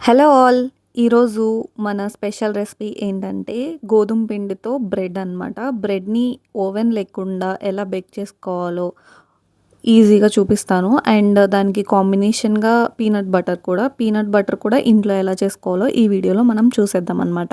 Hello all! ఈరోజు మన special recipe ఏంటంటే, గోధుమ పిండితో బ్రెడ్ అనమాట. బ్రెడ్‌ని ఓవెన్ లేకుండా ఎలా బేక్ చేసుకోవాలో ఈజీగా చూపిస్తాను. అండ్ దానికి కాంబినేషన్‌గా పీనట్ బటర్ కూడా. పీనట్ బటర్ కూడా ఇంట్లో ఎలా చేసుకోవాలో ఈ వీడియోలో మనం చూసేద్దాం అనమాట.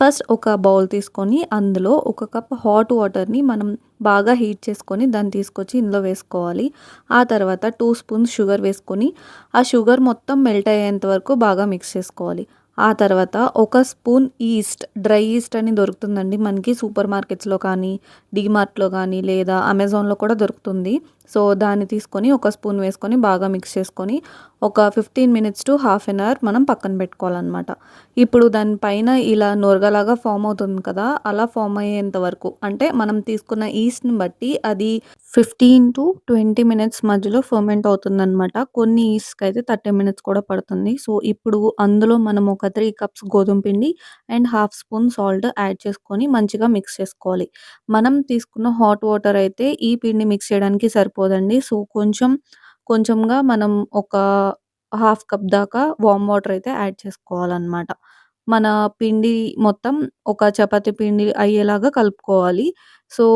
ఫస్ట్ ఒక బౌల్ తీసుకొని అందులో ఒక కప్ హాట్ వాటర్‌ని మనం బాగా హీట్ చేసుకొని దాన్ని తీసుకొచ్చి ఇందులో వేసుకోవాలి. ఆ తర్వాత టూ స్పూన్స్ షుగర్ వేసుకొని ఆ షుగర్ మొత్తం మెల్ట్ అయ్యేంత వరకు బాగా మిక్స్ చేసుకోవాలి. ఆ తర్వాత ఒక స్పూన్ ఈస్ట్ డ్రై ఈస్ట్ అని దొరుకుతుందండి మనకి సూపర్ మార్కెట్స్‌లో కానీ, డీమార్ట్‌లో కానీ లేదా అమెజాన్‌లో కూడా దొరుకుతుంది. సో, దాన్ని తీసుకొని ఒక స్పూన్ వేసుకొని బాగా మిక్స్ చేసుకొని ఒక 15 minutes to half an hour మనం పక్కన పెట్టుకోవాలన్నమాట ఇప్పుడు దానిపైన ఇలా నొరగలాగా ఫామ్ అవుతుంది కదా! అలా ఫామ్ అయ్యేంత వరకు అంటే మనం తీసుకున్న ఈస్ట్‌ని బట్టి అది 15-20 మినిట్స్ మధ్యలో ఫర్మెంట్ అవుతుందనమాట. కొన్ని ఈస్ట్కి అయితే థర్టీ మినిట్స్ కూడా పడుతుంది. సో, ఇప్పుడు అందులో మనం ఒక త్రీ కప్స్ గోధుమ పిండి and half spoon salt add చేసుకొని మంచిగా మిక్స్ చేసుకోవాలి. మనం తీసుకున్న హాట్ వాటర్ అయితే ఈ పిండి మిక్స్ చేయడానికి సరిపోదండి. సో, కొంచెం కొంచెంగా మనం ఒక హాఫ్ కప్ దాకా వామ్ వాటర్ అయితే యాడ్ చేసుకోవాలన్నమాట మన పిండి మొత్తం ఒక చపాతీ పిండి అయ్యేలాగా కలుపుకోవాలి. సో,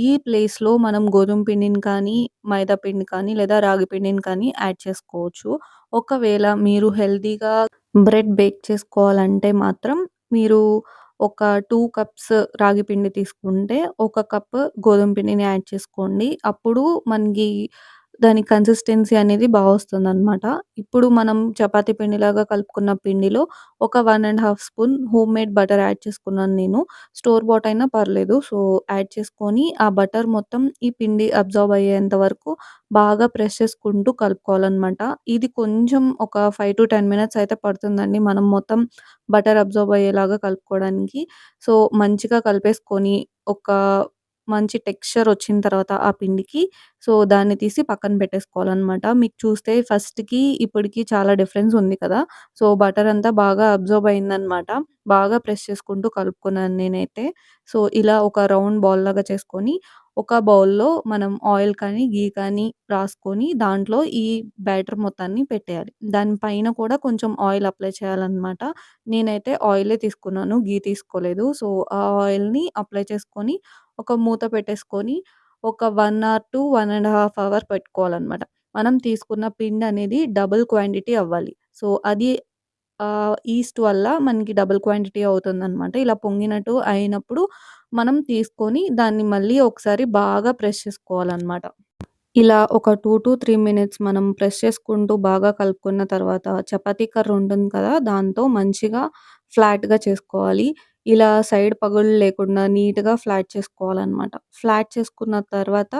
ఈ ప్లేస్‌లో మనం గోధుమ పిండిని కానీ, మైదా పిండి కానీ లేదా రాగి పిండిని కానీ యాడ్ చేసుకోవచ్చు. ఒకవేళ మీరు హెల్తీగా బ్రెడ్ బేక్ చేసుకోవాలంటే మాత్రం మీరు ఒక 2 కప్స్ రాగి పిండి తీసుకుంటే, ఒక కప్ గోధుమ పిండిని యాడ్ చేసుకోండి. అప్పుడు మనకి దాని కన్సిస్టెన్సీ అనేది బా వస్తుందనమాట. ఇప్పుడు మనం చపాతీ పిండిలాగా కలుపుకున్న పిండిలో ఒక 1 ½ స్పూన్ హోమ్‌మేడ్ బటర్ యాడ్ చేసుకున్నాను నేను. స్టోర్ బాట్ అయినా పర్లేదు. సో, యాడ్ చేసుకొని ఆ బటర్ మొత్తం ఈ పిండి అబ్జార్బ్ అయ్యేంత వరకు బాగా ప్రెస్ చేసుకుంటూ కలుపుకోవాలనమాట. ఇది కొంచెం ఒక 5-10 మినిట్స్ అయితే పడుతుందండి. మనం మొత్తం బటర్ అబ్జార్బ్ అయ్యేలాగా కలుపుకోవడానికి. సో, మంచిగా కలిపేసుకొని ఒక మంచి టెక్స్చర్ వచ్చిన తర్వాత ఆ పిండికి సో, దాన్ని తీసి పక్కన పెట్టేసుకోవాలనమాట. మీకు చూస్తే ఫస్ట్‌కి ఇప్పటికి చాలా డిఫరెన్స్ ఉంది కదా! సో, బటర్ అంతా బాగా అబ్జర్వ్ అయిందనమాట. బాగా ప్రెస్ చేసుకుంటూ కలుపుకున్నాను నేనైతే. సో, ఇలా ఒక రౌండ్ బాల్‌లాగా చేసుకొని ఒక బౌల్‌లో మనం ఆయిల్ కానీ, ఘీ కానీ రాసుకొని దాంట్లో ఈ బ్యాటర్ మొత్తాన్ని పెట్టేయాలి. దాని పైన కూడా కొంచెం ఆయిల్ అప్లై చేయాలన్నమాట నేనైతే ఆయిలే తీసుకున్నాను. ఘీ తీసుకోలేదు. సో, ఆ ఆయిల్‌ని అప్లై చేసుకొని ఒక మూత పెట్టేసుకొని ఒక one or two one and half hour పెట్టుకోవాలన్నమాట మనం తీసుకున్న పిండి అనేది డబుల్ క్వాంటిటీ అవ్వాలి. సో, అది ఈస్ట్ వల్ల మనకి డబుల్ క్వాంటిటీ అవుతుందన్నమాట ఇలా పొంగినట్టు అయినప్పుడు మనం తీసుకొని దాన్ని మళ్ళీ ఒకసారి బాగా ప్రెస్ చేసుకోవాలన్నమాట ఇలా ఒక 2-3 మినిట్స్ మనం ప్రెస్ చేసుకుంటూ బాగా కలుపుకున్న తర్వాత చపాతీ కర్ర ఉంటుంది కదా! దాంతో మంచిగా ఫ్లాట్‌గా చేసుకోవాలి. ఇలా సైడ్ పగుళ్ళు లేకుండా నీట్‌గా ఫ్లాట్ చేసుకోవాలనమాట. ఫ్లాట్ చేసుకున్న తర్వాత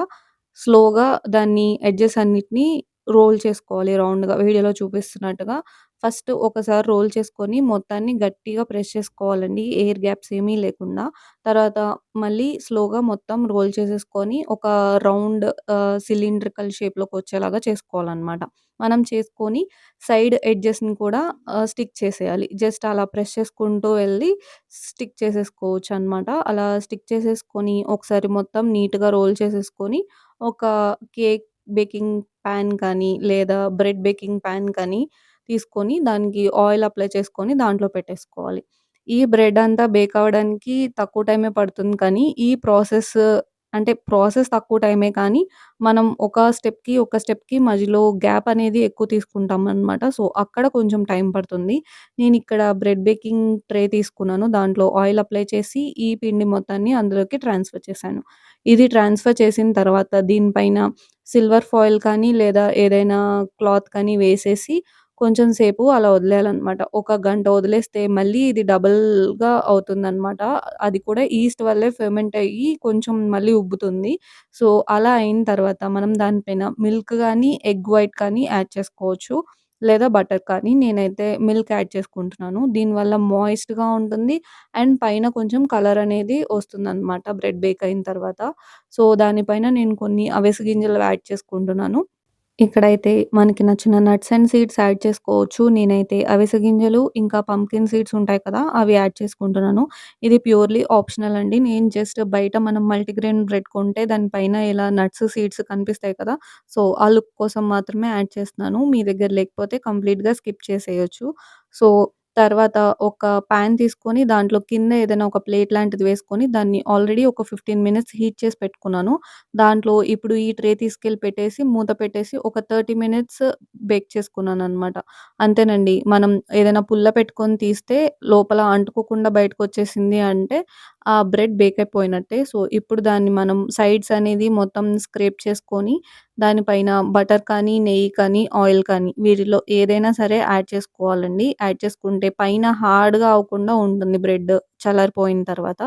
స్లోగా దాన్ని ఎడ్జెస్ అన్నిటిని రోల్ చేసుకోవాలి రౌండ్‌గా వీడియోలో చూపిస్తున్నట్టుగా. ఫస్ట్ ఒకసారి రోల్ చేసుకొని మొత్తాన్ని గట్టిగా ప్రెస్ చేసుకోవాలండి. ఎయిర్ గ్యాప్స్ ఏమీ లేకుండా. తర్వాత మళ్ళీ స్లోగా మొత్తం రోల్ చేసేసుకొని ఒక రౌండ్ ఆహ్, సిలిండ్రికల్ షేప్‌లోకి వచ్చేలాగా చేసుకోవాలనమాట. మనం చేసుకొని సైడ్ ఎడ్జెస్‌ని కూడా ఆహ్, స్టిక్ చేసేయాలి. జస్ట్ అలా ప్రెస్ చేసుకుంటూ వెళ్ళి స్టిక్ చేసేసుకోవచ్చనమాట. అలా స్టిక్ చేసేసుకొని ఒకసారి మొత్తం నీట్‌గా రోల్ చేసేసుకొని ఒక కేక్ బేకింగ్ పాన్ కానీ లేదా బ్రెడ్ బేకింగ్ పాన్ కానీ తీసుకొని దానికి ఆయిల్ అప్లై చేసుకొని దాంట్లో పెట్టేసుకోవాలి. ఈ బ్రెడ్ అంతా బేక్ అవ్వడానికి తక్కువ టైమే పడుతుంది కానీ, ఈ ప్రాసెస్ అంటే ప్రాసెస్ తక్కువ టైమే కానీ, మనం ఒక స్టెప్‌కి, ఒక స్టెప్‌కి మధ్యలో గ్యాప్ అనేది ఎక్కువ తీసుకుంటాం అనమాట సో, అక్కడ కొంచెం టైం పడుతుంది. నేనిక్కడ బ్రెడ్ బేకింగ్ ట్రే తీసుకున్నాను. దాంట్లో ఆయిల్ అప్లై చేసి ఈ పిండి మొత్తాన్ని అందులోకి ట్రాన్స్‌ఫర్ చేశాను. ఇది ట్రాన్స్‌ఫర్ చేసిన తర్వాత దీనిపైన సిల్వర్ ఫాయిల్ కానీ లేదా ఏదైనా క్లాత్ కానీ వేసేసి కొంచెం సేపు అలా వదిలేయాలనమాట. ఒక గంట వదిలేస్తే మళ్ళీ ఇది డబుల్‌గా అవుతుందన్నమాట. అది కూడా ఈస్ట్ వల్లే ఫెర్మెంట్ అయ్యి కొంచెం మళ్ళీ ఉబ్బుతుంది. సో, అలా అయిన తర్వాత మనం దానిపైన మిల్క్ గానీ, ఎగ్ వైట్ కానీ యాడ్ చేసుకోవచ్చు. లేదా బటర్ కానీ. నేనైతే మిల్క్ యాడ్ చేసుకుంటున్నాను. దీనివల్ల మాయిస్ట్‌గా ఉంటుంది. అండ్ పైన కొంచెం కలర్ అనేది వస్తుందనమాట బ్రెడ్ బేక్ అయిన తర్వాత. సో, దానిపైన నేను కొన్ని అవిసె గింజలు యాడ్ చేసుకుంటున్నాను. ఇక్కడైతే మనకి నచ్చిన నట్స్ అండ్ సీడ్స్ యాడ్ చేసుకోవచ్చు. నేనైతే అవిసె గింజలు, ఇంకా పంప్కిన్ సీడ్స్ ఉంటాయి కదా! అవి యాడ్ చేసుకుంటున్నాను. ఇది ప్యూర్‌లీ ఆప్షనల్ అండి. నేను జస్ట్ బయట మనం మల్టీగ్రెయిన్ బ్రెడ్ కొంటే దానిపైన ఇలా నట్స్, సీడ్స్ కనిపిస్తాయి కదా! సో, ఆ లుక్ కోసం మాత్రమే యాడ్ చేస్తున్నాను. మీ దగ్గర లేకపోతే కంప్లీట్‌గా స్కిప్ చేసేయొచ్చు. సో, తర్వాత ఒక పాన్ తీసుకొని దాంట్లో కింద ఏదైనా ఒక ప్లేట్ లాంటిది వేసుకొని దాన్ని ఆల్రెడీ ఒక 15 మినిట్స్ హీట్ చేసి పెట్టుకున్నాను. దాంట్లో ఇప్పుడు ఈ ట్రే తీసుకెళ్ళి పెట్టేసి మూత పెట్టేసి ఒక 30 మినిట్స్ బేక్ చేసుకున్నాననమాట. అంతేనండి. మనం ఏదైనా పుల్ల పెట్టుకొని తీస్తే లోపల అంటుకోకుండా బయటకొచ్చేసింది అంటే ఆ బ్రెడ్ బేక్ అయిపోయినట్టే. సో, ఇప్పుడు దాన్ని మనం సైడ్స్ అనేది మొత్తం స్క్రేప్ చేసుకొని దానిపైన బటర్ కానీ, నెయ్యి కానీ, ఆయిల్ కానీ వీటిలో ఏదైనా సరే యాడ్ చేసుకోవాలండి. యాడ్ చేసుకుంటే పైన హార్డ్‌గా అవ్వకుండా ఉంటుంది బ్రెడ్ చల్లారిపోయిన తర్వాత.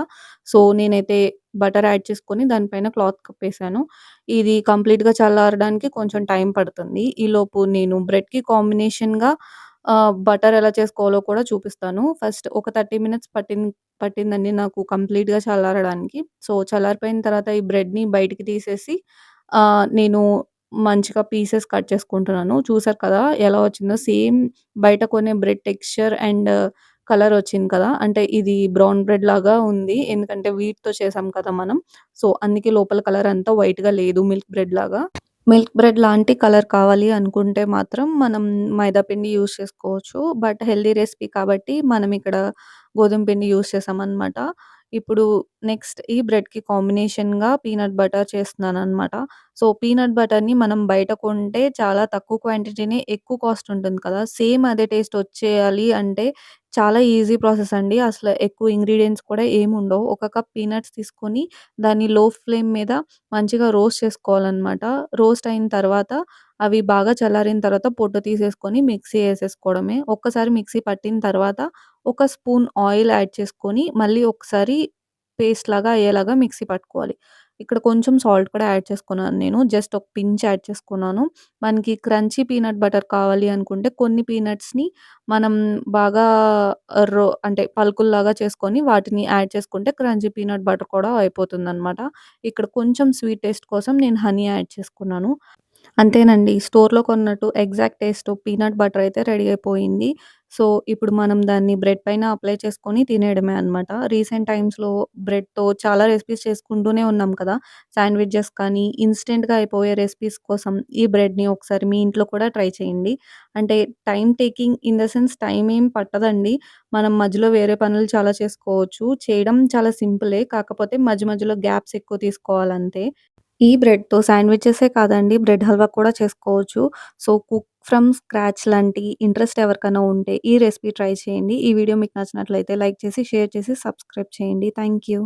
సో, నేనైతే బటర్ యాడ్ చేసుకొని దానిపైన క్లాత్ కప్పేసాను. ఇది కంప్లీట్‌గా చల్లారడానికి కొంచెం టైం పడుతుంది. ఈలోపు నేను బ్రెడ్‌కి కాంబినేషన్‌గా ఆహ్, బటర్ ఎలా చేసుకోవాలో కూడా చూపిస్తాను. ఫస్ట్ ఒక 30 మినిట్స్ పట్టింది పట్టిందండి నాకు కంప్లీట్‌గా చల్లారడానికి. సో, చల్లారిపోయిన తర్వాత ఈ బ్రెడ్‌ని బయటికి తీసేసి ఆహ్, నేను మంచిగా పీసెస్ కట్ చేసుకుంటున్నాను. చూసారు కదా! ఎలా వచ్చిందో సేమ్ బయట కొనే బ్రెడ్ టెక్స్చర్ అండ్ కలర్ వచ్చింది కదా! అంటే ఇది బ్రౌన్ బ్రెడ్ లాగా ఉంది. ఎందుకంటే వీట్‌తో చేసాం కదా మనం. సో, అందుకే లోపల కలర్ అంతా వైట్‌గా లేదు మిల్క్ బ్రెడ్ లాగా. మిల్క్ బ్రెడ్ లాంటి కలర్ కావాలి అనుకుంటే మాత్రం మనం మైదా పిండి యూజ్ చేసుకోవచ్చు. బట్ హెల్తీ రెసిపీ కాబట్టి మనం ఇక్కడ గోధుమ పిండి యూజ్ చేశామనమాట. ఇప్పుడు నెక్స్ట్ ఈ బ్రెడ్‌కి కాంబినేషన్‌గా పీనట్ బటర్ చేస్తున్నాననమాట. సో, పీనట్ బటర్‌ని మనం బయట కొంటే చాలా తక్కువ క్వాంటిటీనే ఎక్కువ కాస్ట్ ఉంటుంది కదా! సేమ్ అదే టేస్ట్ వచ్చేయాలి అంటే చాలా ఈజీ ప్రాసెస్ అండి. అసలు ఎక్కువ ఇంగ్రీడియెంట్స్ కూడా ఏముండవు. ఒక కప్ పీనట్స్ తీసుకొని దాన్ని లో ఫ్లేమ్ మీద మంచిగా రోస్ట్ చేసుకోవాలనమాట. రోస్ట్ అయిన తర్వాత అవి బాగా చల్లారిన తర్వాత పొట్టు తీసేసుకొని మిక్సీ ఏసేసుకోవడమే. ఒక్కసారి మిక్సీ పట్టిన తర్వాత ఒక స్పూన్ ఆయిల్ యాడ్ చేసుకొని మళ్ళీ ఒకసారి పేస్ట్ లాగా అయ్యేలాగా మిక్సీ పట్టుకోవాలి. ఇక్కడ కొంచెం సాల్ట్ కూడా యాడ్ చేసుకున్నాను నేను. జస్ట్ ఒక పించ్ యాడ్ చేసుకున్నాను. మనకి క్రంచీ పీనట్ బటర్ కావాలి అనుకుంటే కొన్ని పీనట్స్‌ని మనం బాగా రో అంటే పలుకుల్లాగా చేసుకొని వాటిని యాడ్ చేసుకుంటే క్రంచీ పీనట్ బటర్ కూడా అయిపోతుందనమాట. ఇక్కడ కొంచెం స్వీట్ టేస్ట్ కోసం నేను హనీ యాడ్ చేసుకున్నాను. అంతేనండి. స్టోర్‌లో కొన్నట్టు ఎగ్జాక్ట్ టేస్ట్ పీనట్ బటర్ అయితే రెడీ అయిపోయింది. సో, ఇప్పుడు మనం దాన్ని బ్రెడ్ పైన అప్లై చేసుకొని తినేయడమే అనమాట. రీసెంట్ టైమ్స్‌లో బ్రెడ్‌తో చాలా రెసిపీస్ చేసుకుంటూనే ఉన్నాం కదా! శాండ్‌విచెస్ కానీ, ఇన్‌స్టెంట్‌గా అయిపోయే రెసిపీస్ కోసం ఈ బ్రెడ్‌ని ఒకసారి మీ ఇంట్లో కూడా ట్రై చేయండి. అంటే time taking in the sense time ఏం పట్టదండి. మనం మధ్యలో వేరే పనులు చాలా చేసుకోవచ్చు. చేయడం చాలా సింపులే. కాకపోతే మధ్య మధ్యలో గ్యాప్స్ ఎక్కువ తీసుకోవాలంతే. ఈ బ్రెడ్‌తో శాండ్‌విచెసే కాదండి బ్రెడ్ హల్వా కూడా చేసుకోవచ్చు. సో, కుక్ ఫ్రమ్ స్క్రాచ్ లాంటి ఇంట్రెస్ట్ ఎవరికైనా ఉంటే ఈ రెసిపీ ట్రై చేయండి. ఈ వీడియో మీకు నచ్చినట్లయితే లైక్ చేసి, షేర్ చేసి, సబ్స్క్రైబ్ చేయండి. Thank you.